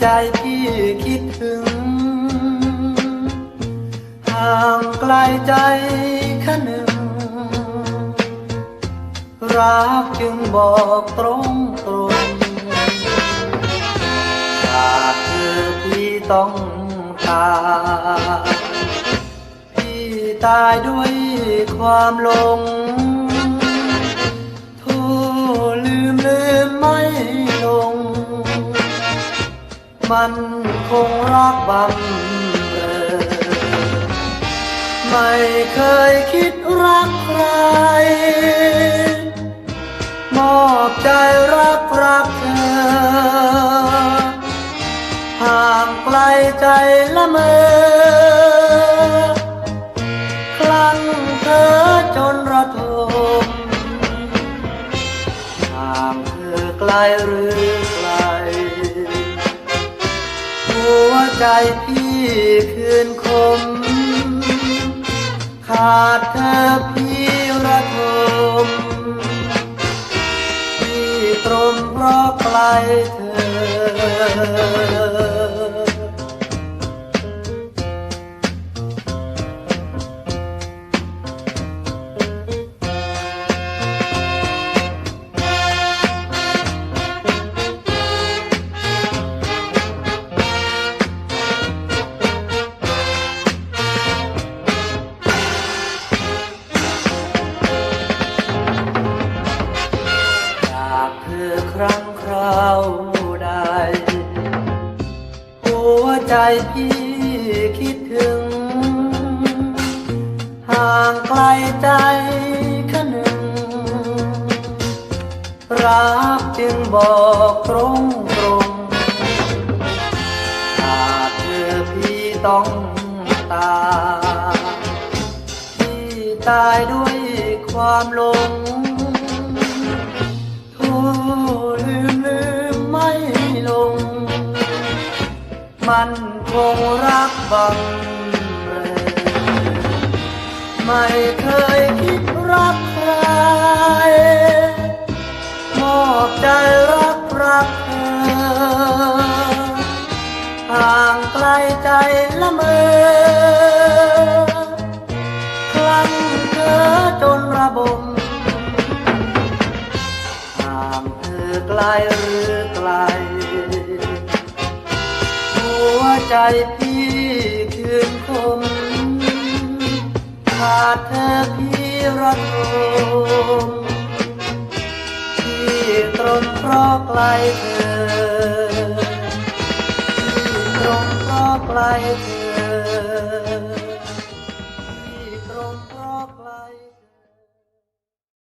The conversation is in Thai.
ใจพี่คิดถึง ห่างไกลใจแค่หนึ่ง รักจึงบอกตรงตรงขาดเธอพี่ต้องตายพี่ตายด้วยความหลง มันคงรักบังเอไม่เคยคิดรักใคร มอบใจรักรักเธอ ห่างไกลใจละเมอคลั่งเธอจนระทมห่างเธอไกลหรือ ใจพี่คืนคม ขาดเธอพี่ระทมพี่ตรมเพราะไกลเธอ ใจพี่คิดถึง ห่างไกลใจแค่หนึ่ง รักจึงบอกตรงตรงขาดเธอพี่ต้องตายพี่ตายด้วยความหลง มันคงรักบังเรไม่เคยคิดรักใครมอบใจรักรักเธอห่างไกลใจละเมอคลั่งเธอจนระบมห่างเธอไกลหรือไกล ใจพี่คืนคม ขาดเธอพี่รักทมพี่ตรนเพราะไกลเธอ พี่ตรนเพราะไกลเธอ